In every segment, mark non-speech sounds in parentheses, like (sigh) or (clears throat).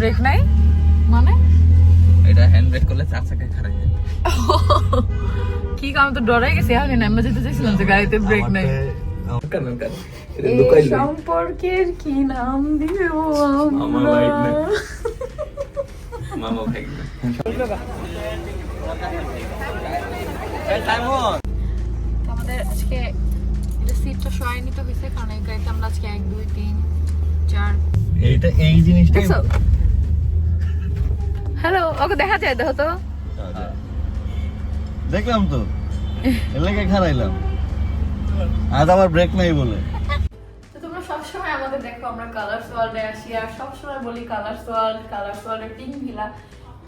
Break নাই? মানে? এটা হ্যান্ড ব্রেক করলে চার চাকায় খারাপ যায় (laughs) কি কাম তো ডরাই গেছি আমি নামে যেতে চাইছিলাম যে গাড়িতে ব্রেক নাই। সম্পর্কের কি নাম দিব আমরা? (laughs) মামা ভাই আমাদের আজকে এটা সিটটা সরাই নিতে হয়েছে কারণ এই গাড়িতে আমরা আজকে এক দুই তিন চার এইটা এই জিনিসটাই দেখছ? হ্যালো ওকে দেখা যায় দেখো তো। দেখলাম তো। লেগে খারাইলাম। আজ আবার ব্রেক নাই বলে। সবসময় আমাদের দেখো আমরা কালার ওয়ার্ল্ডে আসি আর সবসময় বলি কালার ওয়ার্ল্ড কালার ওয়ার্ল্ডের টিম ভিলা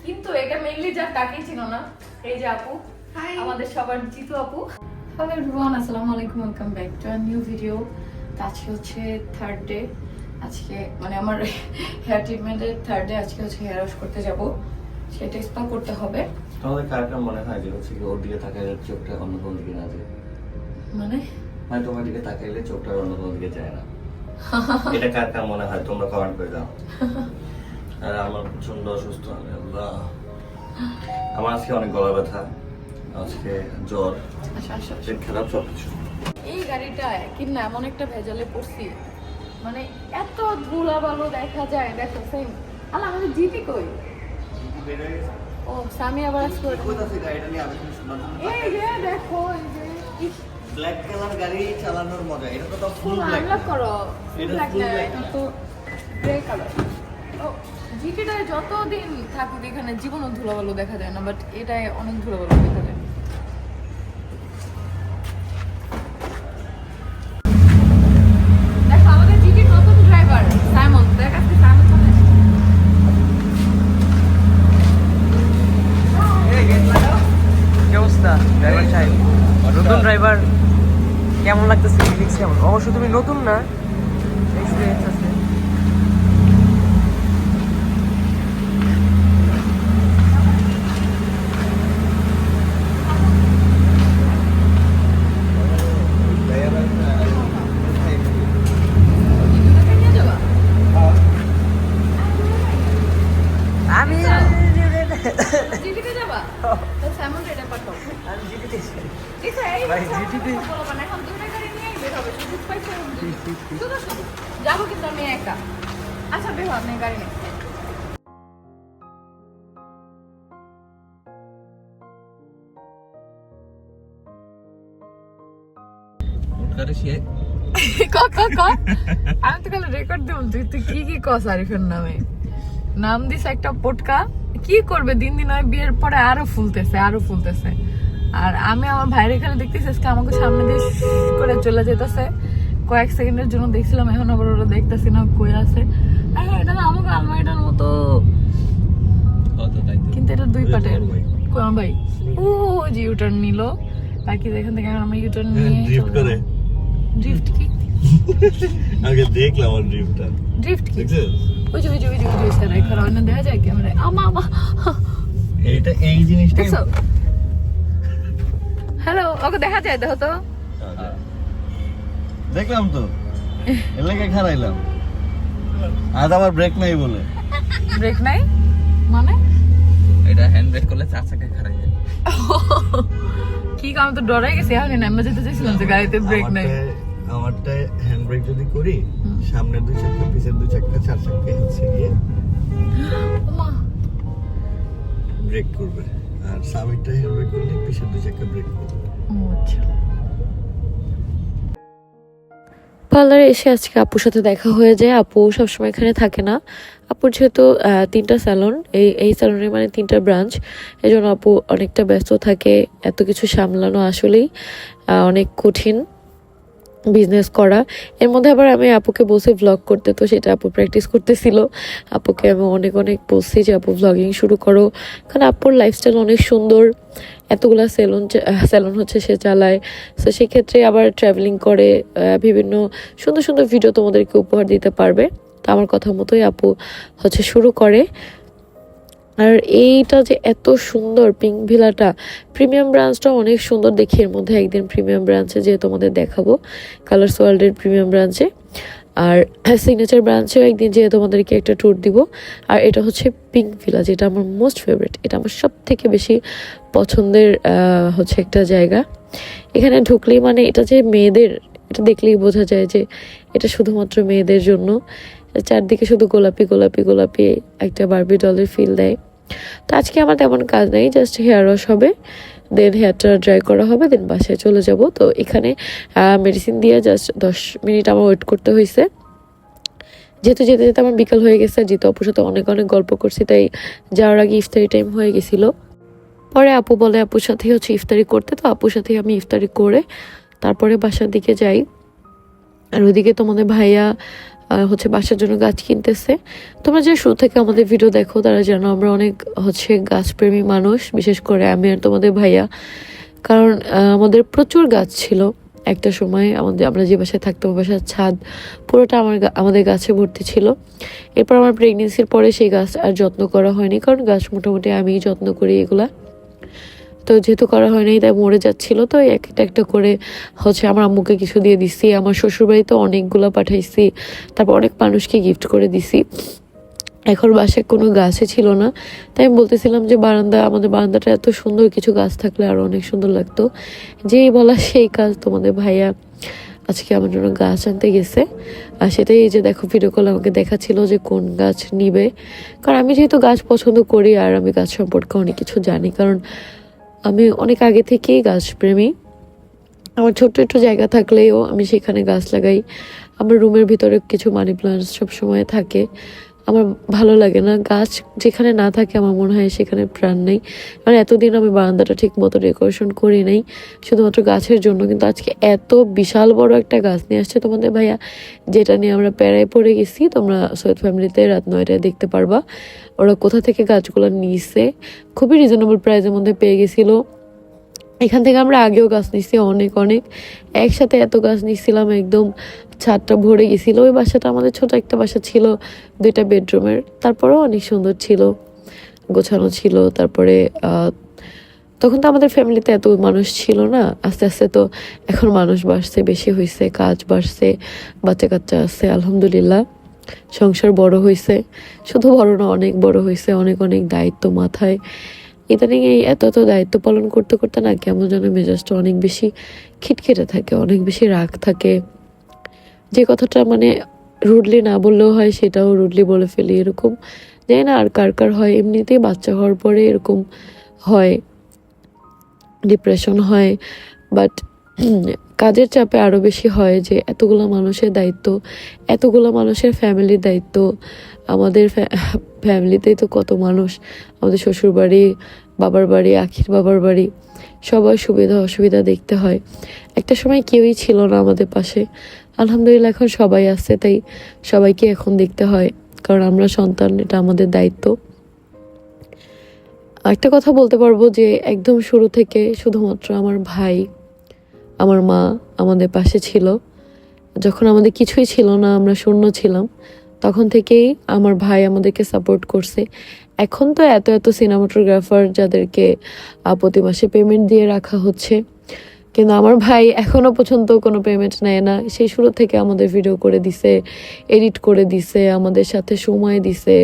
কিন্তু এটা মেইনলি যা তাকেই চিনো না এই যে আপু। আমাদের সবার জিতু আপু। হ্যালো এভরিওয়ান আসসালামু আলাইকুম welcome back to a new video আজকে হচ্ছে থার্ড ডে আজকে মানে আমার হেয়ার ট্রিটমেন্টের থার্ড ডে আজকে হচ্ছে হেয়ার ওয়াশ করতে যাব। সেটা স্পা করতে হবে। তোমাদের কার কার মনে হয় যে হচ্ছে কি ওর দিকে তাকাইলে চোখটা অন্য কোনো দিকে না যায়? মানে? মানে তোমার দিকে তাকাইলে চোখটা অন্য কোনো দিকে যায় না। (laughs) এটা কার কার মনে হয়? তোমরা কমেন্ট করে দাও। (laughs) আর আমার প্রচণ্ড অসুস্থ আমি আল্লাহ। আমার আজকে অনেক গলা ব্যথা আজকে জ্বর আচ্ছা আচ্ছা পেট খারাপ সব কিছু এই গাড়িটা কিনা এমন একটা ভেজালে পড়ছি। মানে এত ধুলা বালু দেখা যায় দেখো সেম আলা আমাদের জিপি কই? ও স্বামী আবার আমি শুনলাম। এই যে দেখো এই যে ব্ল্যাক কালার গাড়ি চালানোর মজা এটা তো ফুল ব্ল্যাক করো এটা ব্ল্যাক full না black এটা তো গ্রে কালার ও জিপিটা যতদিন থাকুক এখানে জীবনও ধুলাবালু দেখা যায় না বাট এটায় অনেক ধুলাবালু দেখা যায় দেখো আমাদের জিপির নতুন ড্রাইভার সাইমন দেখ আজকে সাইমন চলে এসেছে। কি অবস্থা ড্রাইভার সাহেব নতুন ড্রাইভার কেমন লাগতেছে ফিলিংস কেমন অবশ্য তুমি নতুন না এক্সপিরিয়েন্স আছে জিপিটাকে নিয়ে যাবা? আমি জিপিতে যাবা? তো সাইমন এটা পাঠাও। আমি জিপিতে ঠিক আছে, এই ভাই, হচ্ছে আমার জিটিতে কথা বলব না, এখন দুইটা গাড়ি নিয়েই বের হবে, শুধু ছয় ছয় জন। শুধু শুধু। যাব কিন্তু আমি একা আচ্ছা বের আপনি গাড়ি (laughs) আমি তো খালি রেকর্ড দিব তুই তুই কি কি কস আরিফের নামে? নাম দিস একটা পটকা। কি করবে? দিন দিন ওই বিয়ের পরে আরও ফুলতেছে আরও ফুলতেছে। আর আমি আমার ভাইয়ের এখানে দেখতেছি আজকে আমাকে সামনে দিয়ে করে চলে যেতেছে। কয়েক সেকেন্ডের জন্য দেখছিলাম এখন আবার ওরা দেখতেছি না কই আছে। এটা না আমাকে আলমারিটার মতো। কিন্তু এটা দুই পাটের। ভাই। ও যে ইউটার্ন নিল। বাকি এখান থেকে আমরা ইউটার্ন হ্যাঁ, নিয়ে ড্রিফট করে। ড্রিফট কি? (laughs) আগে দেখলাম আমার ড্রিফটটা ড্রিফট কি? ওই যে ওই যে ওই যে ওই যে স্যার এখানে অন্য দেখা যায় ক্যামেরায়। আমা আমা এইটা এই জিনিসটাই দেখছ? হ্যালো ওকে দেখা যায় দেখো তো। দেখলাম তো। লেগে খারাইলাম। আজ আবার ব্রেক নাই বলে। ব্রেক নাই? মানে? এটা হ্যান্ড ব্রেক করলে চার চাকা খারাপ যায় (laughs) কি কাম তো ডরাই গেছি? আমি না নামে যেতে চাইছিলাম যে গাড়িতে ব্রেক নাই। আমারটায় হ্যান্ড ব্রেক যদি করি হুম। সামনের দুই চাকা পিছের দুই চাকা চার চাকা হচ্ছে গিয়ে ব্রেক করবে। আর সামনেরটা হ্যান্ড ব্রেক করলে পিছের দুই চাকা ব্রেক করবে। আচ্ছা। পার্লারে এসে আজকে আপুর সাথে দেখা হয়ে যায়। আপু সবসময় এখানে থাকে না। আপুর যেহেতু তিনটা স্যালন এই এই স্যালনের মানে তিনটা ব্রাঞ্চ এই জন্য আপু অনেকটা ব্যস্ত থাকে, এত কিছু সামলানো আসলেই অনেক কঠিন। বিজনেস করা। এর মধ্যে আবার আমি আপুকে বসে ভ্লগ করতে, তো সেটা আপু প্র্যাকটিস করতেছিল। আপুকে আমি অনেক অনেক বলছি যে, আপু ভ্লগিং শুরু করো। কারণ আপুর লাইফস্টাইল অনেক সুন্দর। এতগুলা সেলুন স্যালন হচ্ছে সে চালায়। তো সেক্ষেত্রে আবার ট্রাভেলিং করে বিভিন্ন সুন্দর সুন্দর ভিডিও তোমাদেরকে উপহার দিতে পারবে। তো আমার কথা মতোই আপু হচ্ছে শুরু করে। আর এইটা যে এত সুন্দর পিঙ্ক ভিলাটা, প্রিমিয়াম ব্রাঞ্চটা অনেক সুন্দর দেখি এর মধ্যে একদিন প্রিমিয়াম ব্রাঞ্চে যেয়ে তোমাদের দেখাবো কালার্স ওয়ার্ল্ডের প্রিমিয়াম ব্রাঞ্চে। আর (clears throat) সিগনেচার ব্রাঞ্চেও একদিন যেয়ে তোমাদেরকে একটা ট্যুর দিব। আর এটা হচ্ছে পিঙ্ক ভিলা যেটা আমার মোস্ট ফেভারিট এটা আমার সব থেকে বেশি পছন্দের হচ্ছে একটা জায়গা। এখানে ঢুকলেই মানে এটা যে মেয়েদের, এটা দেখলেই বোঝা যায় যে এটা শুধুমাত্র মেয়েদের জন্য। চারদিকে শুধু গোলাপি গোলাপি গোলাপি একটা বারবি ডলের ফিল দেয়। তো আজকে আমার তেমন কাজ নেই জাস্ট হেয়ার ওয়াশ হবে দেন হেয়ারটা ড্রাই করা হবে দেন বাসায় চলে যাব। তো এখানে মেডিসিন দিয়ে জাস্ট দশ মিনিট আমার ওয়েট করতে হয়েছে যেহেতু যেতে যেতে আমার বিকাল হয়ে গেছে, যেহেতু আপুর সাথে অনেক অনেক গল্প করছি, তাই যাওয়ার আগে ইফতারি টাইম হয়ে গেছিল। পরে আপু বলে, আপুর সাথে হচ্ছে ইফতারি করতে। তো আপুর সাথে আমি ইফতারি করে তারপরে বাসার দিকে যাই। আর ওইদিকে তোমাদের ভাইয়া হচ্ছে বাসার জন্য গাছ কিনতেছে। তোমরা যে শুরু থেকে আমাদের ভিডিও দেখো, তারা জানো আমরা অনেক, হচ্ছে গাছপ্রেমী মানুষ, বিশেষ করে আমি আর তোমাদের ভাইয়া। কারণ আমাদের প্রচুর গাছ ছিল একটা সময়। আমাদের, আমরা যে বাসায় থাকতাম বাসার ছাদ পুরোটা আমার আমাদের গাছে ভর্তি ছিল। এরপর আমার প্রেগনেন্সির পরে সেই গাছ আর যত্ন করা হয়নি, কারণ গাছ মোটামুটি আমিই যত্ন করি এগুলা। তো যেহেতু করা হয়নি, তাই মরে যাচ্ছিল। তো একটা একটা করে হচ্ছে আমার আম্মুকে কিছু দিয়ে দিছি। আমার শ্বশুরবাড়িতে অনেকগুলো পাঠাইছি। তারপর অনেক মানুষকে গিফট করে দিছি। এখন বাসায় কোনো গাছে ছিল না। তাই আমি বলতেছিলাম যে, বারান্দা, আমাদের বারান্দাটা এত সুন্দর, কিছু গাছ থাকলে আরও অনেক সুন্দর লাগতো। যেই বলা সেই কাজ তোমাদের ভাইয়া আজকে আমার জন্য গাছ আনতে গেছে। আর সেটাই এই যে দেখো ভিডিও কল আমাকে দেখাচ্ছিল যে কোন গাছ নিবে। কারণ আমি যেহেতু গাছ পছন্দ করি, আর আমি গাছ সম্পর্কে অনেক কিছু জানি। কারণ আমি অনেক আগে থেকেই গাছ প্রেমী। আমার ছোট্ট একটু জায়গা থাকলেও আমি সেখানে গাছ লাগাই। আমার রুমের ভিতরে কিছু মানি প্লান্টস সবসময় থাকে। আমার ভালো লাগে না। গাছ যেখানে না থাকে আমার মনে হয় সেখানে প্রাণ নেই। মানে এতদিন আমি বারান্দাটা ঠিক মতো ডেকোরেশন করি নাই, শুধুমাত্র গাছের জন্য। কিন্তু আজকে এত বিশাল বড় একটা গাছ নিয়ে আসছে তোমাদের ভাইয়া, যেটা নিয়ে আমরা প্যারায় পড়ে গেছি। তোমরা সৈয়দ ফ্যামিলিতে রাত নয়টায় দেখতে পারবা। ওরা কোথা থেকে গাছগুলো নিয়েছে, খুবই রিজনেবল প্রাইসের মধ্যে পেয়ে গেছিল। এখান থেকে আমরা আগেও গাছ নিচ্ছি অনেক অনেক। একসাথে এত গাছ নিচ্ছিলাম একদম ছাদটা ভরে গেছিল। ওই বাসাটা আমাদের ছোট একটা বাসা ছিল, দুইটা বেডরুমের। তারপরেও অনেক সুন্দর ছিল, গোছানো ছিল। তারপরে তখন তো আমাদের ফ্যামিলিতে এত মানুষ ছিল না। আস্তে আস্তে তো এখন মানুষ বাড়ছে, বেশি হয়েছে কাজ বাড়ছে, বাচ্চা কাচ্চা আছে, আলহামদুলিল্লাহ। সংসার বড় হয়েছে শুধু বড় না, অনেক বড় হয়েছে অনেক অনেক দায়িত্ব মাথায়। ইদানিং এই এত এত দায়িত্ব পালন করতে করতে না কেমন যেন মেজাজটা অনেক বেশি খিটখিটে থাকে, অনেক বেশি রাগ থাকে। যে কথাটা মানে রুডলি না বললেও হয় সেটাও রুডলি বলে ফেলি এরকম। জানি না আর কার কার হয়। এমনিতেই বাচ্চা হওয়ার পরে এরকম হয় ডিপ্রেশন হয়। বাট (clears throat) কাজের চাপে আরও বেশি হয় যে এতগুলো মানুষের দায়িত্ব, এতগুলো মানুষের ফ্যামিলির দায়িত্ব। আমাদের ফ্যামিলিতেই (laughs) তো কত মানুষ। আমাদের শ্বশুর বাড়ি বাবার বাড়ি, আখির বাবার বাড়ি। সবার সুবিধা অসুবিধা দেখতে হয়। একটা সময় কেউই ছিল না আমাদের পাশে। আলহামদুলিল্লাহ, এখন সবাই আছে, তাই সবাইকে এখন দেখতে হয়, কারণ আমরা সন্তান, এটা আমাদের দায়িত্ব। একটা কথা বলতে পারব যে, একদম শুরু থেকে শুধুমাত্র আমার ভাই, আমার মা আমাদের পাশে ছিল। যখন আমাদের কিছুই ছিল না, আমরা শূন্য ছিলাম, তখন থেকেই আমার ভাই আমাদেরকে সাপোর্ট করছে। এখন তো এত এত সিনেমাটোগ্রাফার যাদেরকে প্রতি মাসে পেমেন্ট দিয়ে রাখা হচ্ছে। কিন্তু আমার ভাই এখনও পর্যন্ত কোনো পেমেন্ট নেয় না। সেই শুরু থেকে আমাদের ভিডিও করে দিছে এডিট করে দিছে, আমাদের সাথে সময় দিছে,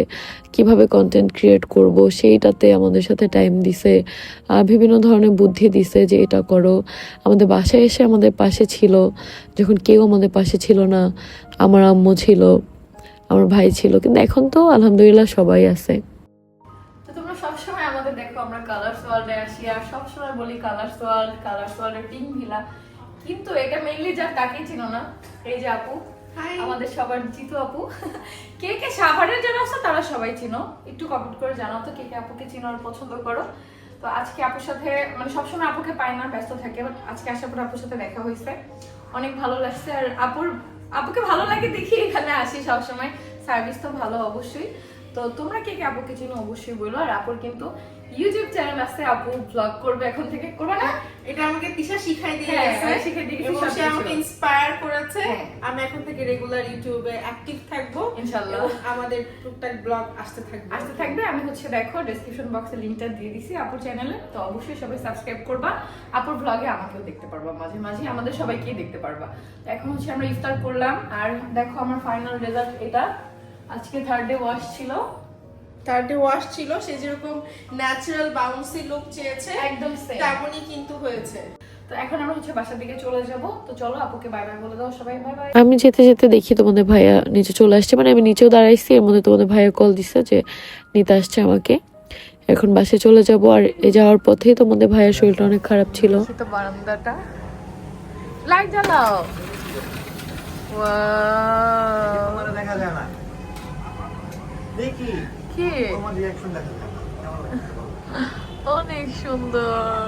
কীভাবে কন্টেন্ট ক্রিয়েট করব, সেইটাতে আমাদের সাথে টাইম দিছে বিভিন্ন ধরনের বুদ্ধি দিছে যে এটা করো। আমাদের বাসায় এসে আমাদের পাশে ছিল, যখন কেউ আমাদের পাশে ছিল না, আমার আম্মু ছিল, আমার ভাই ছিল। কিন্তু এখন তো আলহামদুলিল্লাহ সবাই আছে। কালার্স ওয়ার্ল্ডে আসি আর সবসময় বলি কালার্স ওয়ার্ল্ড কালার্স ওয়ার্ল্ডের টিম ভিলা। কিন্তু এটা মেইনলি যা তাকে চিনো না? এই যে আপু। আমাদের সবার জিতু আপু। কে কে সাভারের যারা আছে তারা সবাই চিনো। একটু কমেন্ট করে জানাও তো কে কে আপুকে চিনো আর পছন্দ করো। তো আজকে আপুর সাথে মানে সবসময় আপুকে পাই না ব্যস্ত থাকে বাট আজকে আসার পর আপুর সাথে দেখা হয়েছে অনেক ভালো লাগছে আর আপুর আপুকে ভালো লাগে দেখি এখানে আসি সবসময়। সার্ভিস তো ভালো অবশ্যই। তো তোমরা কে কে আপুকে চিনো অবশ্যই বলো আর আপুর কিন্তু ইউটিউব চ্যানেল আছে আপু ব্লগ করবে এখন থেকে করবে না? এটা আমাকে তিশা শিখাই দিয়ে হ্যাঁ, গেছে। শিখাই দিয়ে গেছে, সে। আমাকে ইন্সপায়ার করেছে। হ্যাঁ। আমি এখন থেকে রেগুলার ইউটিউবে অ্যাক্টিভ থাকব। ইনশাআল্লাহ। আমাদের টুকটাক ব্লগ আসতে থাকবে। আসতে থাকবে। আমি হচ্ছে দেখো ডেসক্রিপশন বক্সে লিংকটা দিয়ে দিছি আপুর চ্যানেলে তো অবশ্যই সবাই সাবস্ক্রাইব করবা। আপুর ব্লগে আমাকেও দেখতে পারবা মাঝে মাঝে আমাদের সবাইকে দেখতে পারবা। তো এখন হচ্ছে আমরা ইফতার করলাম। আর দেখো আমার ফাইনাল রেজাল্ট এটা। আজকে থার্ড ডে ওয়াশ ছিল। থার্ডে ওয়াশ ছিল সে যেরকম ন্যাচারাল বাউন্সি লুক চেয়েছে একদম তেমনই কিন্তু হয়েছে। তো এখন আমরা হচ্ছে বাসার দিকে চলে যাব। তো চলো আপুকে বাই বাই বলে দাও সবাই বাই বাই আমি যেতে যেতে দেখি তোমাদের ভাইয়া নিচে চলে আসছে। মানে আমি নিচেও দাঁড়াইছি এর মধ্যে তোমাদের ভাইয়া কল দিচ্ছে যে নিতে আসছে আমাকে। এখন বাসে চলে যাব আর এ যাওয়ার পথেই তোমাদের ভাইয়ের শরীরটা অনেক খারাপ ছিল। তো বারান্দাটা। লাইট জ্বালাও। দেখা যায় না। দেখি। কি? অনেক সুন্দর অনেক সুন্দর।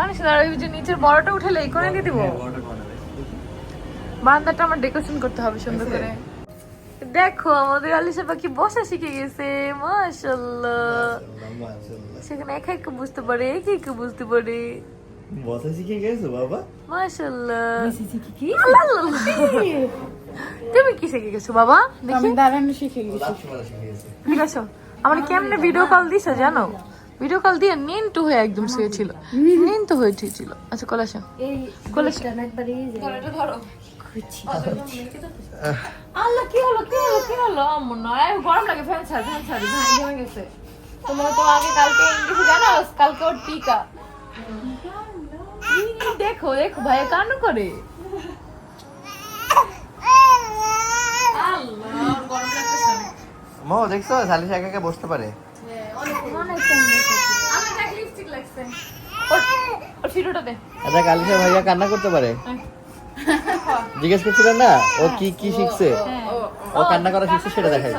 আর ওই যে নিচের বড়টা উঠে এই করে দিয়ে দিব? বারান্দাটা আমার ডেকোরেশন করতে হবে সুন্দর করে। দেখো আমাদের আলিশা পাখি বসা শিখে গেছে মাশাল্লাহ সেখানে একা একা বুঝতে পারে একা একা বুঝতে পারে। বসা শিখে গেছো বাবা। মাশাল্লাহ আল্লাহ। (laughs) তুমি কি শিখে গেছো বাবা? দেখি। দাঁড়ানো শিখে গেছি। ঠিক আছে আমার কেমনে ভিডিও কল দিছে জানো? ভিডিও কল দিয়ে হয়ে একদম শুয়েছিল। নিন্টু হয়ে ছিল আচ্ছা কল আসো। কল আসো। ধরো। আল্লাহ কি হলো কি হলো কি হলো? আম্মু নয় গরম লাগে ফ্যান ছাড় ফ্যান ছাড় গেছে। তোমরা তো আগে কালকে ইংলিশে জানো কালকে ওর টিকা। দেখো দেখো ভাই কান্না করে আল্লাহ গরম লাগতেছে অনেক। মো দেখছ? সালিশ একা একা বসতে পারে। আচ্ছা কালিশা ভাইয়া কান্না করতে পারে। জিজ্ঞেস করছিলেন না? ও কি কি শিখছে? ও কান্না করা শিখছে সেটা দেখাই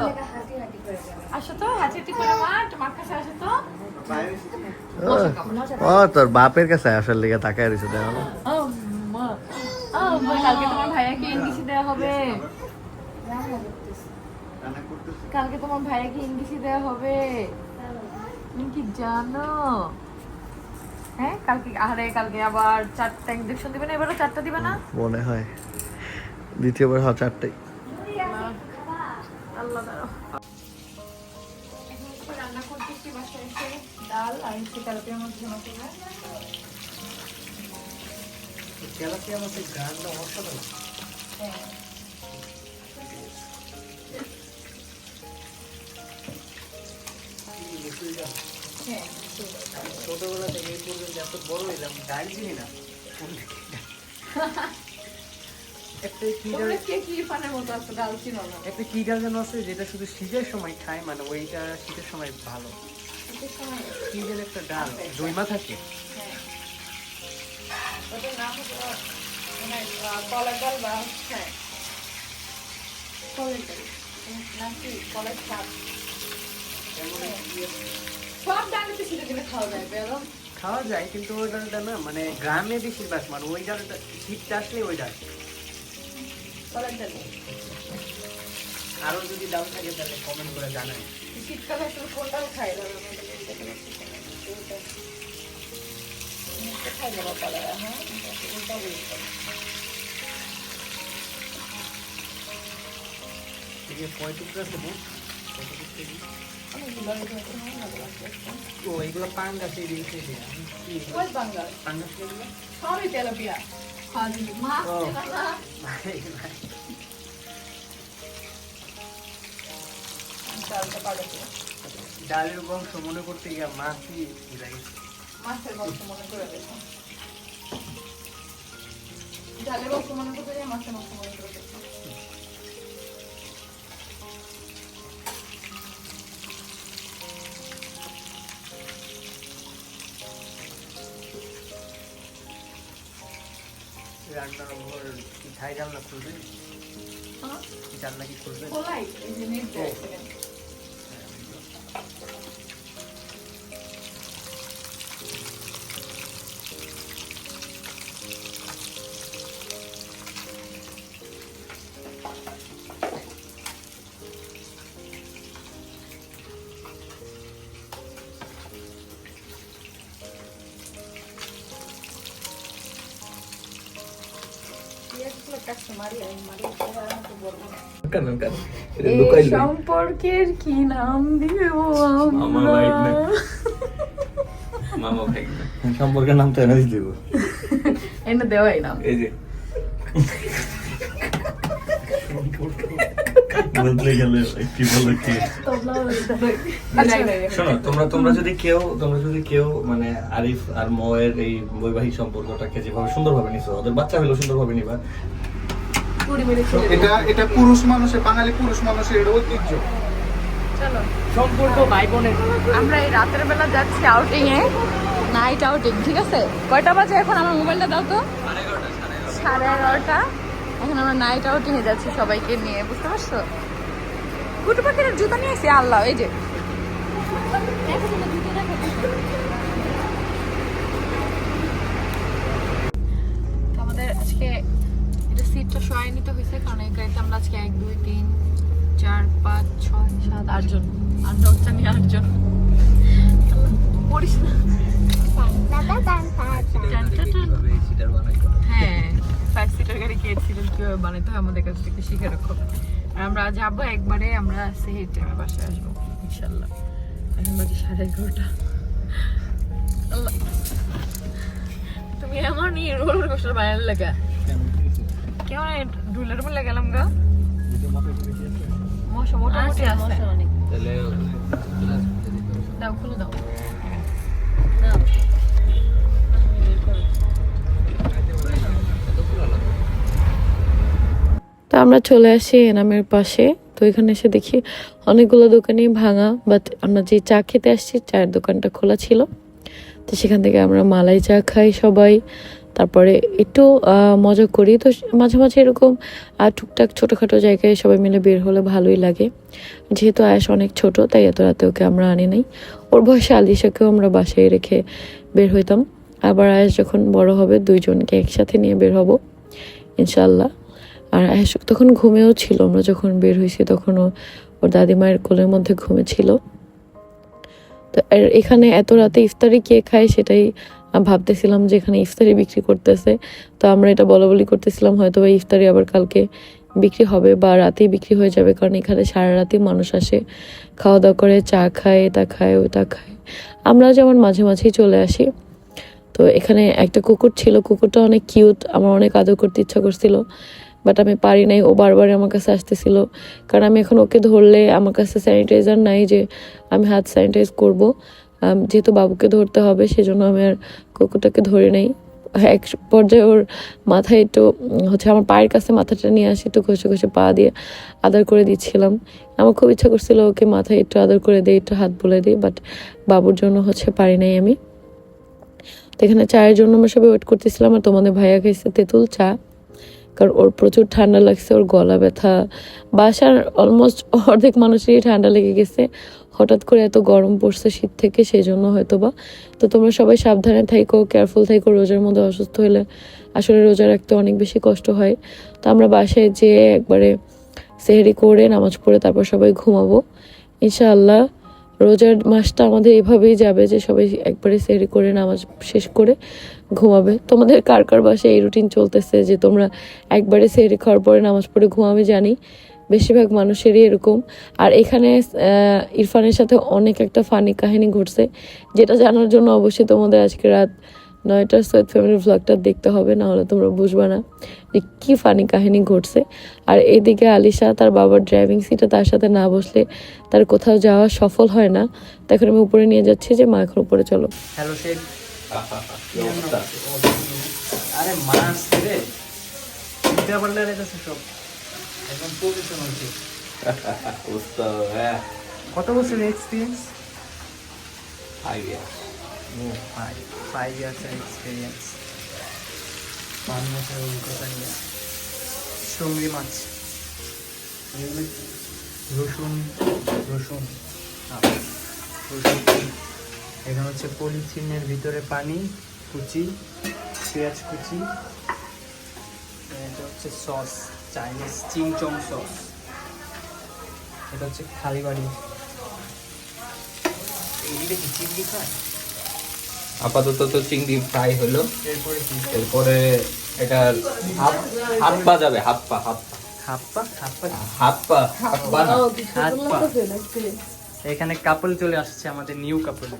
ও তোর বাপের কাছে আসার লেগে তাকায় রয়েছে কালকে তোমার ভাইয়াকে ইংলিশ দেওয়া হবে। কালকে তোমার ভাইয়াকে ইংলিশ দেওয়া হবে। তুমি কি জানো? হ্যাঁ কালকে আরে কালকে আবার চারটা ইঞ্জেকশন দিবে না? এবারও চারটা দিবে না? মনে হয়। দ্বিতীয়বার হওয়া চারটাই। আল্লাহ দাঁড়াও রান্না করতেছি বাসায় এসে ডাল আর হচ্ছে মধ্যে আমাকে হ্যাঁ। ছোটবেলা থেকে এই পর্যন্ত এত বড় হইলাম ডাল চিনি না। একটা কি ডাল কে ফানের মতো আছে ডাল চিনো না? একটা কি ডাল যেন আছে যেটা শুধু শীতের সময় খায় মানে ওইটা শীতের সময় ভালো। কি যেন একটা ডাল দইমা থাকে ওটার নাম হলো মানে ডাল বা হ্যাঁ। কলের ডাল। নাকি কলের শাক। সব খাওয়া যায় বেরো। খাওয়া যায় কিন্তু ওই ডালটা না মানে গ্রামে বেশিরভাগ মানে ওই ডালটা শীতটা আসলে ওই ডাল। কলের আরও যদি ডাল থাকে তাহলে কমেন্ট করে জানাই শীতকালে আসলে কোন ডাল খাই খাই দেবো কলার হ্যাঁ এটা ওই করো। এই যে কয় টুকরা আছে বুক কত টুকরা ও পাঙ্গাস এই দিয়েছে পাঙ্গাস সবই তেলাপিয়া। ডালের বংশ মনে করতে গিয়ে মাছই ভুলে গেছে মাছের বংশ মনে করে দেখো ডালের বংশ মনে করতে গিয়ে মাছের বংশ মনে করে রান্নার ঘর কি ছাই জানলা খুলবে? হ্যাঁ? জানলা কি খুলবেন সম্পর্কের কি নাম দিব মামা মামা ভাই সম্পর্কের নাম তো এনে দিব এনে দেওয়াই নাম এই যে। বদলে গেলে কি বলে কি? শোনো তোমরা তোমরা যদি কেউ তোমরা যদি কেউ মানে আরিফ আর ময়ের এই বৈবাহিক সম্পর্কটাকে যেভাবে সুন্দরভাবে নিছো ওদের বাচ্চা হলেও সুন্দরভাবে নিবা। এটা এটা পুরুষ মানুষের বাঙালি পুরুষ মানুষের এটা ঐতিহ্য। চলো সম্পর্ক ভাই বোনের। আমরা এই রাতের বেলা যাচ্ছি আউটিং এ। নাইট আউটিং ঠিক আছে? কয়টা বাজে এখন? আমার মোবাইলটা দাও তো। সাড়ে এগারোটা। এখন আমরা নাইট আউটিং এ যাচ্ছি সবাইকে নিয়ে বুঝতে পারছ? কুটু পাখির জুতো নিয়ে এসে আল্লাহ এই যে। আমাদের আজকে সিটটা সরাই নিতে হয়েছে কারণ এই গাড়িতে আমরা আজকে এক দুই তিন চার পাঁচ ছয় সাত আটজন আর দশটা নিয়ে আটজন পড়িস না হ্যাঁ ফাইভ সিটার গাড়ি কিনেছিলেন কীভাবে বানাইতে হয় আমাদের কাছ থেকে শিখে রাখো। আর আমরা যাব একবারে আমরা সেই টাইমে বাসায় আসব ইনশাল্লাহ। এখন বাজে সাড়ে এগারোটা। তুমি এমন ই রোলার কোস্টার বানালে লাগা কেমন রুলার বলে গেলাম গা। মশা মোটামুটি আছে দাও খুলে দাও। তো আমরা চলে আসি এনামের পাশে। তো এখানে এসে দেখি অনেকগুলো দোকানই ভাঙা বাট আমরা যে চা খেতে আসছি চায়ের দোকানটা খোলা ছিল। তো সেখান থেকে আমরা মালাই চা খাই সবাই। তারপরে একটু মজা করি। তো মাঝে মাঝে এরকম টুকটাক ছোটোখাটো জায়গায় সবাই মিলে বের হলে ভালোই লাগে। যেহেতু আয়াস অনেক ছোট, তাই এত রাতে ওকে আমরা আনি নাই। ওর বয়সে আলিশাকেও আমরা বাসায় রেখে বের হইতাম। আবার আয়াস যখন বড় হবে, দুইজনকে একসাথে নিয়ে বের হব ইনশাল্লাহ আর আয়াস তখন ঘুমেও ছিল, আমরা যখন বের হয়েছি তখনও ওর দাদিমায়ের কোলের মধ্যে ঘুমেছিল তো এখানে এত রাতে ইফতারি কে খায় সেটাই ভাবতেছিলাম যে এখানে ইফতারি বিক্রি করতেছে। তো আমরা এটা বলা বলি করতেছিলাম, হয়তো বা ইফতারি আবার কালকে বিক্রি হবে বা রাতেই বিক্রি হয়ে যাবে, কারণ এখানে সারা রাতেই মানুষ আসে খাওয়া দাওয়া করে, চা খায়, এটা খায় ওটা খায়। আমরা যেমন মাঝে মাঝেই চলে আসি। তো এখানে একটা কুকুর ছিল, কুকুরটা অনেক কিউট আমার অনেক আদর করতে ইচ্ছা করছিল বাট আমি পারি নাই, ও বারবার আমার কাছে আসতেছিল। কারণ আমি এখন ওকে ধরলে আমার কাছে স্যানিটাইজার নাই যে আমি হাত স্যানিটাইজ করব। যেহেতু বাবুকে ধরতে হবে, সেজন্য আমি আর কুকুরটাকে ধরে নেই। এক পর্যায়ে ওর মাথায় একটু হচ্ছে আমার পায়ের কাছে মাথাটা নিয়ে আসি, একটু ঘষে ঘষে পা দিয়ে আদর করে দিচ্ছিলাম। আমার খুব ইচ্ছা করছিল ওকে মাথায় একটু আদর করে দিই, একটু হাত বলে দিই বাট বাবুর জন্য হচ্ছে পারি নাই আমি। তো এখানে চায়ের জন্য আমরা সবাই ওয়েট করতেছিলাম আর তোমাদের ভাইয়া খাইছে তেঁতুল চা। কারণ ওর প্রচুর ঠান্ডা লাগছে, ওর গলা ব্যথা, বাসার অলমোস্ট অর্ধেক মানুষেরই ঠান্ডা লেগে গেছে। হঠাৎ করে এত গরম পড়ছে শীত থেকে সেই জন্য হয়তো বা তো তোমরা সবাই সাবধানে থাইকো কেয়ারফুল থাইকো রোজার মধ্যে অসুস্থ হলে আসলে রোজা রাখতে অনেক বেশি কষ্ট হয়। তো আমরা বাসায় যেয়ে একবারে সেহেরি করে, নামাজ পড়ে তারপর সবাই ঘুমাবো। ইনশাআল্লাহ, রোজার মাসটা আমাদের এভাবেই যাবে যে সবাই একবারে সেহরি করে, নামাজ শেষ করে ঘুমাবে। তোমাদের কার কার বাসায় এই রুটিন চলতেছে যে তোমরা একবারে সেহরি খাওয়ার পরে, নামাজ পড়ে ঘুমাবে জানি। বেশিরভাগ মানুষেরই এরকম। আর এখানে ইরফানের সাথে অনেক একটা ফানি কাহিনী ঘটছে যেটা জানার জন্য অবশ্যই তোমাদের আজকে রাত নয়টার সৈয়দ ফ্যামিলি ভ্লগটা দেখতে হবে না হলে তোমরা বুঝবে না যে কী ফানি কাহিনী ঘটছে। আর এইদিকে আলিশা তার বাবার ড্রাইভিং সিটে তার সাথে না বসলে তার কোথাও যাওয়া সফল হয় না। তো এখন আমি উপরে নিয়ে যাচ্ছি যে মা এখন উপরে চলো। হ্যালো আরে মাছ রে। চিন্তা পারলে রেখেছে সব। একদম উস্তাদ হ্যাঁ। কত বছর এক্সপিরিয়েন্স আইডিয়া ফাইভ ফাইভ ইয়ার্সের এক্সপিরিয়েন্স পাঁচ বছরের অভিজ্ঞতা নিয়ে। সঙ্গী মাছ। রসুন রসুন। রসুন। এখানে হচ্ছে পলিথিনের ভিতরে পানি কুচি পেঁয়াজ কুচি এটা হচ্ছে সস। চাইনিজ চিংচং সস এটা হচ্ছে খালি বাড়ি। এইটা কি চিংড়ি খায় আপাতত তো চিংড়ি ফ্রাই হলো। এরপরে কি? এরপরে এটা হাত হাত পা যাবে হাত পা হাত পা এখানে কাপল চলে আসছে আমাদের নিউ কাপল।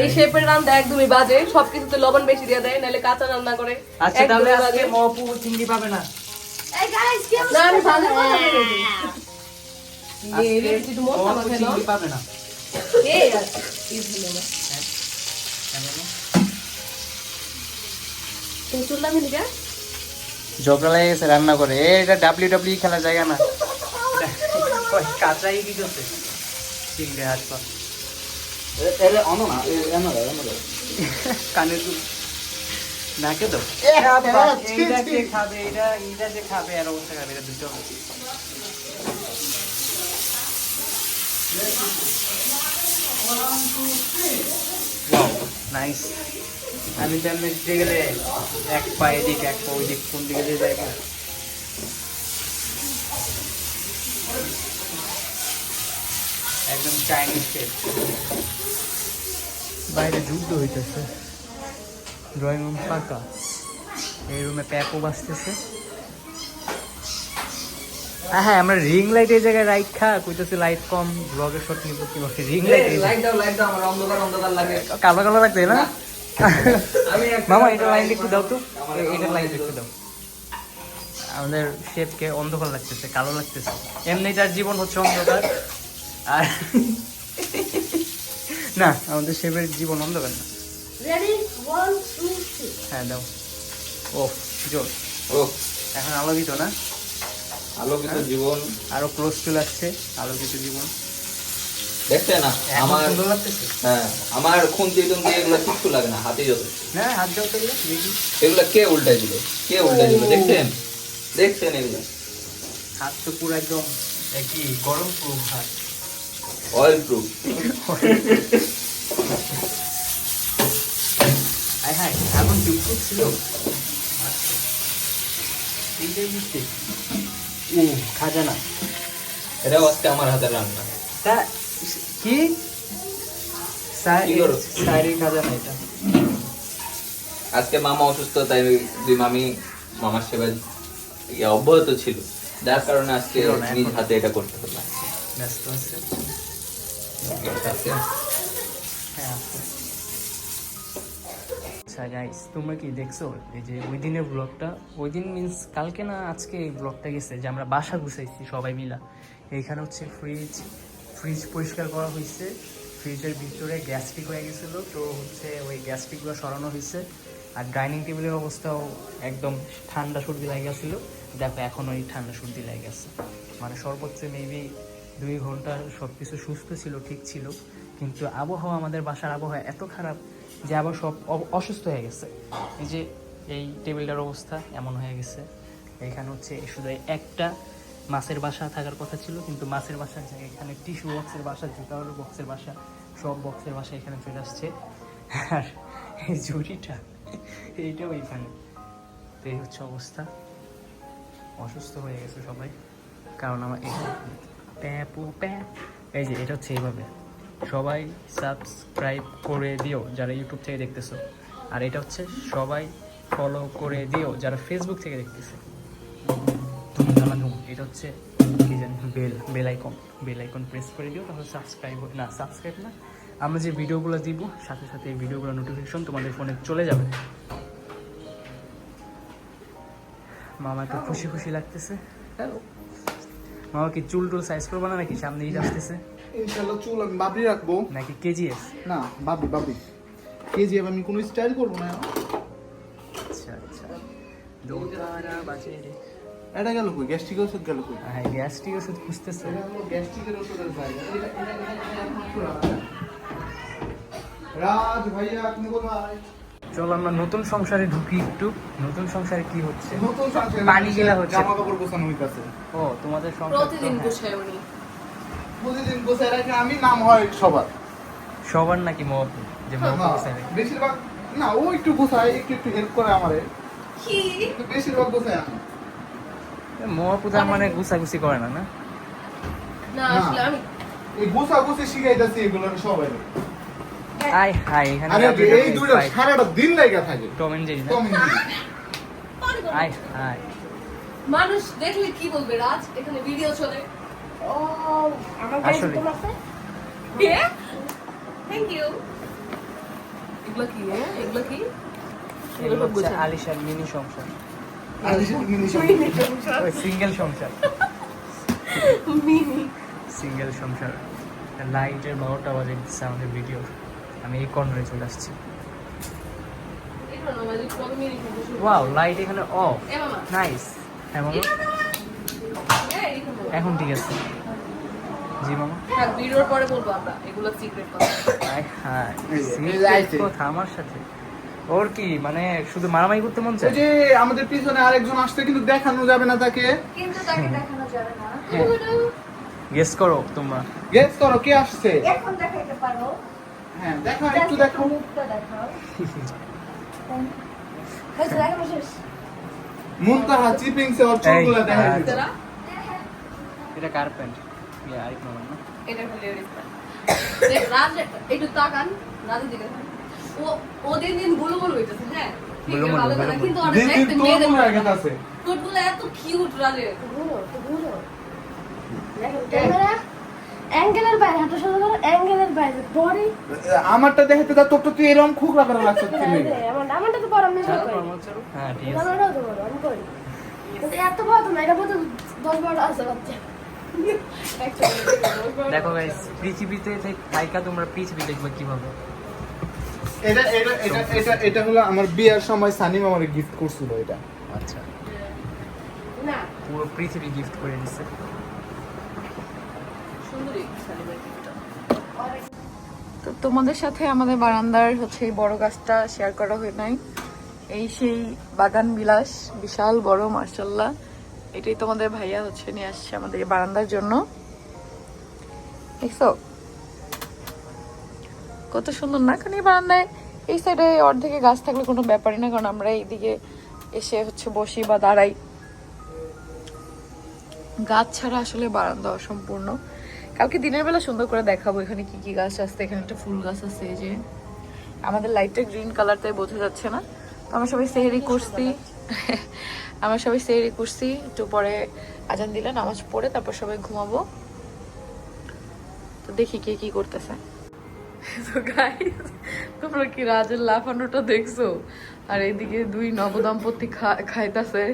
এই শেপের রান্না একদমই বাজে সবকিছুতে লবণ বেশি দিয়ে দেয় নাহলে কাঁচা রান্না করে আচ্ছা তাহলে আজকে। মহাপু চিংড়ি পাবে না? না আমি ভাজা কথা বলেছি। আজকে এই রে, একটু মশলা মহাপু চিংড়ি পাবে না। এই আর, এই মিলি ঝগড়া লেগে গেছে রান্না করে। এটা ডাব্লিউ ডাব্লিউ খেলার জায়গা না। কাঁচাই কি করছে চিংড়ি হাত পা। কানে নাকে তো খাবে এটা এইটা যে খাবে আর অবস্থা খাবে এটা দুটো নাইস আমি তো এমনি দিতে গেলে এক পা এদিক এক পা ওইদিক কোন দিকে দিয়ে যাইবো একদম চাইনিজ শেপ বাইরে যুদ্ধ হইতেছে। ড্রয়িং রুম ফাঁকা। এই রুমে প্যাপও বাজতেছে। আহ, হ্যাঁ আমরা রিং লাইট এই জায়গায় রাইট খা কইতেছে লাইট কম ব্লগের শট নিব কি বলে রিং লাইট লাইট দাও লাইট দাও আমার অন্ধকার অন্ধকার লাগে। কালো কালো লাগছে না? আমি মামা এটা লাইন একটু দাও তো। এটা লাইন একটু দাও। আমাদের শেপকে অন্ধকার লাগতেছে কালো লাগতেছে। এমনি তার জীবন হচ্ছে অন্ধকার। আর না আমাদের শেপের জীবন অন্ধকার না। হ্যাঁ দাও। ও জোর। ও। এখন আলোকিত না? আলোকিত জীবন। আরও ক্লোজ চলে আসছে আলোকিত জীবন। দেখছে না আমার সুন্দর লাগতেছে? হ্যাঁ আমার খুন্তি টুন্তি এগুলো কিচ্ছু লাগে না হাতে যথেষ্ট না হাত দাও তো এগুলো কে উল্টাই দিল? কে উল্টাই দিল? দেখছেন? দেখছেন এগুলো? হাত তো পুরো একদম একই গরম পুরো হাত। অয়েল প্রুফ হাই হাই এখন চুপ ছিল এইটাই বুঝতে ও খাজানা এটাও আজকে আমার হাতের রান্না। তা কি? খাজানা এটা। আজকে মামা অসুস্থ তাই দুই মামি মামার সেবায় ইয়ে অব্যাহত ছিল। যার কারণে আজকে নিজ হাতে এটা করতে হলো ব্যস্ত হ্যাঁ আছে। আচ্ছা গাইস তোমরা কি দেখছ এই যে ওই দিনের ব্লগটা ওই দিন মিন্স কালকে না আজকে এই ব্লগটা গেছে, যে আমরা বাসা গুছাইছি সবাই মিলা। এইখানে হচ্ছে ফ্রিজ ফ্রিজ পরিষ্কার করা হয়েছে ফ্রিজের ভিতরে গ্যাস্ট্রিক হয়ে গেছিল, তো হচ্ছে ওই গ্যাস্ট্রিকগুলো সরানো হয়েছে আর ডাইনিং টেবিলের অবস্থাও একদম ঠান্ডা সর্দি লাগে গেছিল। দেখো, এখন ওই ঠান্ডা সর্দি লাগে গেছে। মানে সর্বোচ্চ মেবি দুই ঘণ্টা সব কিছু সুস্থ ছিল, ঠিক ছিল। কিন্তু আবহাওয়া আমাদের বাসার আবহাওয়া এত খারাপ যে আবার সব অসুস্থ হয়ে গেছে। এই যে এই টেবিলটার অবস্থা এমন হয়ে গেছে। এখানে হচ্ছে শুধু একটা মাছের বাসা থাকার কথা ছিল, কিন্তু মাছের বাসার জায়গায় এখানে টিস্যু বক্সের বাসা, জুতার বক্সের বাসা, সব বক্সের বাসা এখানে চলে আসছে। আর এই ঝুড়িটা এইটাও এইখানে তো এই হচ্ছে অবস্থা। অসুস্থ হয়ে গেছে সবাই, কারণ আমার এটা এই যে, এটা হচ্ছে এইভাবে। সবাই সাবস্ক্রাইব করে দিও যারা ইউটিউব থেকে দেখতেছো। আর এটা হচ্ছে সবাই ফলো করে দিও যারা ফেসবুক থেকে দেখতেছে। ধুম ধামা ধুম এটা হচ্ছে কি জানি bell bell icon bell icon press করে দিও, তাহলে সাবস্ক্রাইব না সাবস্ক্রাইব না। আমরা যে ভিডিওগুলো দিব, সাথে সাথে এই ভিডিওগুলো নোটিফিকেশন তোমাদের ফোনে চলে যাবে। মামা তো খুশি খুশি লাগতেছে। মামা কি চুল টুল সাইজ করব না নাকি সামনে ঈদ আসতেছে ইনশাল্লাহ চুল আমি বাবরি রাখব নাকি কেজিএস না বাবরি বাবরি কেজি আমি কোনো স্টাইল করব না আচ্ছা আচ্ছা দোতারা বাজে রে এটা গেল কই গ্যাস্ট্রিক ওষুধ গেল কই হ্যাঁ গ্যাস্ট্রিক ওষুধ খুঁজতেছে গ্যাস্ট্রিকের ওষুধের জায়গা রাজ ভাইয়া আপনি কোথায় চলো আমরা নতুন সংসারে ঢুকি একটু। নতুন সংসারে কি হচ্ছে? নতুন সংসারে পানি গেলা হচ্ছে। জামা কাপড় গোছানো হইতাছে। ও তোমাদের সংসার প্রতিদিন। গুছায় উনি। প্রতিদিন গোছায় রাখে আমি নাম হয় সবার। সবার নাকি মহব্বত যে হ্যাঁ, মহব্বত বেশিরভাগ না ও একটু গোছায় একটু একটু হেল্প করে আমারে। কি? বেশিরভাগ গোছায় আমি। মহাপূজা মানে গুছাগুছি করে না না? না আসলে আমি এই গোছা গোছে শিখাইতেছি এগুলো সবাই আই হাই এখানে আরে এই দুইটা সারাটা দিন লাগা থাকে। Tom and Jerry Tom and Jerry. I হাই মানুষ দেখলে কি বলবে রাজ? এখানে ভিডিও চলে। ও আমার আসলে। থ্যাংক ইউ এগুলো কি এগুলো কি? আলিশার মিনি সংসার। আলিশান মিনি ওই সিঙ্গেল সংসার। সিঙ্গেল সংসার। লাইটের বারোটা বাজে দিচ্ছে আমাদের ভিডিও আমি এই কর্নারে চলে আসছি। ওয়াও লাইট এখানে অফ নাইস হ্যাঁ মামা এখানে ঠিক আছে। জি মামা ভিডিওর পরে বলব আমরা এগুলো সিক্রেট কথা। আয় হায় আমার সাথে। ওর কি মানে শুধু মারামারি করতে মন চায়? যে আমাদের পিছনে আরেকজন আসছে কিন্তু দেখানো যাবে না তাকে। কিন্তু তাকে দেখানো যাবে না। গেস করো তোমরা। গেস করো কে আসছে? এখন দেখাইতে পারো। হ্যাঁ দেখো একটু দেখো। মুখটা দেখাও। হয়েছে, দেখানো শেষ। মুনতাহা চিপিংসে ওর চুলগুলো দেখা। যাচ্ছে। এটা কার্পেন্ট ইয়া আরেক মামা না? এটা হলো এর দেখ, রাজ একটু তাকান রাজের দিকে ও ও দিন দিনগুলো গুলো হইতেছে হ্যাঁ। কিন্তু অনেক দেখতে তোর মেয়েদের। হয় ঠোঁটগুলো এত কিউট রাজের। অ্যাঙ্গেলের বাইরে হাঁটা সোজা করো অ্যাঙ্গেলের বাইরে বডি আমারটা দেখতে যা তোর তো তুই এরকম খুকরা করে লাগছে আমার আমারটা তো বড় আমি করি। হ্যাঁ ঠিক আছে। আমারটাও তো বড় আমি করি। এত বড় তো না এটা বারো আছে বাচ্চা। দেখো গাইস পৃথিবীতে থাইকা তোমরা পৃথিবী দেখবে কীভাবে। এটা এটা এটা এটা এটা হলো আমার বিয়ার সময় সানিম আমারে গিফট করছিল এটা। আচ্ছা। না। পুরো পৃথিবী গিফট করে gift-টা। তো তোমাদের সাথে আমাদের বারান্দার হচ্ছে এই বড় গাছটা শেয়ার করা হয় নাই। এই সেই বাগান বিলাস, বিশাল, বড়, মার্শাল্লাহ। এটাই তোমাদের ভাইয়া হচ্ছে নিয়ে আসছে আমাদের এই বারান্দার জন্য। দেখছ? কত সুন্দর না? কারণ এই বারান্দায় এই সাইডে অর্ধেকে গাছ থাকলে কোনো ব্যাপারই না, কারণ আমরা এইদিকে এসে হচ্ছে বসি বা দাঁড়াই। গাছ ছাড়া আসলে বারান্দা অসম্পূর্ণ। কালকে দিনের বেলা সুন্দর করে দেখাবো এখানে কি কি গাছ আছে, এখানে একটা ফুল গাছ আছে, এই যে আমাদের লাইটটা গ্রিন কালার তাই বোঝা যাচ্ছে না। তো আমরা সবাই সেহেরি করছি (laughs) আমরা সবাই সেহেরি করছি একটু পরে আজান দিলে নামাজ পড়ে তারপর সবাই ঘুমাবো। তো দেখি কে কি করতেছে। (laughs) তো গাইস তোমরা কি রাজের লাফানোটা দেখছ? আর এইদিকে দুই নবদম্পতি খাইতাছে।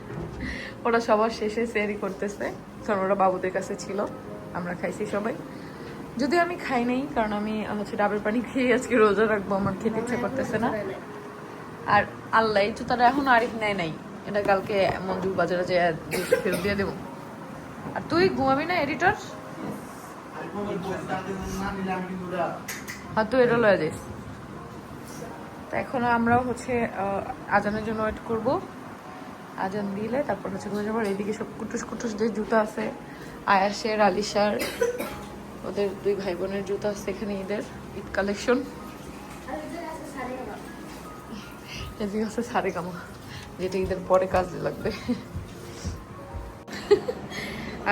(laughs) ওরা সবার শেষে সেরি করতেছে। কারণ ওরা বাবুদের কাছে ছিল। আমরা খাইছি সবাই। যদি আমি খাই নাই, কারণ আমি হচ্ছে ডাবের পানি খেয়ে আজকে রোজা রাখব, আমার খেতে ইচ্ছে করতেছে না। আর আল্লাহ, এই জুতাটা এখন আরিফ নেয় নাই। এটা কালকে মঞ্জুর বাজারে যে ফেরত দিয়ে দেবো। আর তুই ঘুমাবি না এডিটর হ্যাঁ তুই এটা লয়ে যাইস তো এখন আমরা হচ্ছে আজানের জন্য ওয়েট করব। আজান দিলে তারপর হচ্ছে ঘুরে যাব। আর এইদিকে সব কুটুস কুটুস যে জুতা আছে আয়াসের আলিশার ওদের দুই ভাই বোনের জুতো আছে এখানে ঈদের ঈদ কালেকশন এদিকে আছে সারে কামা যেটা ঈদের পরে কাজে লাগবে।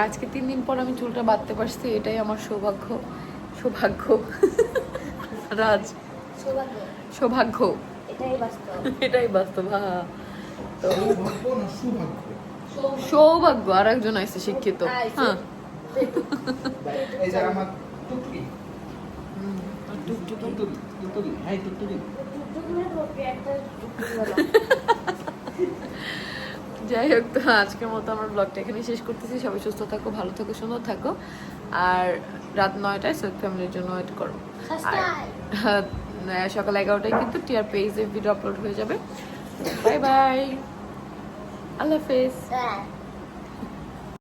আজকে তিন দিন পর আমি চুলটা বাঁধতে পারছি এটাই আমার সৌভাগ্য সৌভাগ্য। রাজ সৌভাগ্য। সৌভাগ্য এটাই বাস্তব। এটাই বাস্তব হ্যাঁ তো সৌভাগ্য আর একজন আছে শিক্ষিত হ্যাঁ। এই যে আমার টুকটুকি টুকটুকি টুকটুকি। হাই টুকটুকি। একটা যাই হোক তো আজকের মতো আমার ব্লগটা এখানে শেষ করতেছি। সবাই সুস্থ থাকো ভালো থাকো সুন্দর থাকো। আর রাত নয়টায় সৈয়দ ফ্যামিলির জন্য ওয়েট করো। আর সকাল এগারোটায় কিন্তু টিআর পেজে ভিডিও আপলোড হয়ে যাবে। Bye by. আল্লাহ হাফেজ হ্যাঁ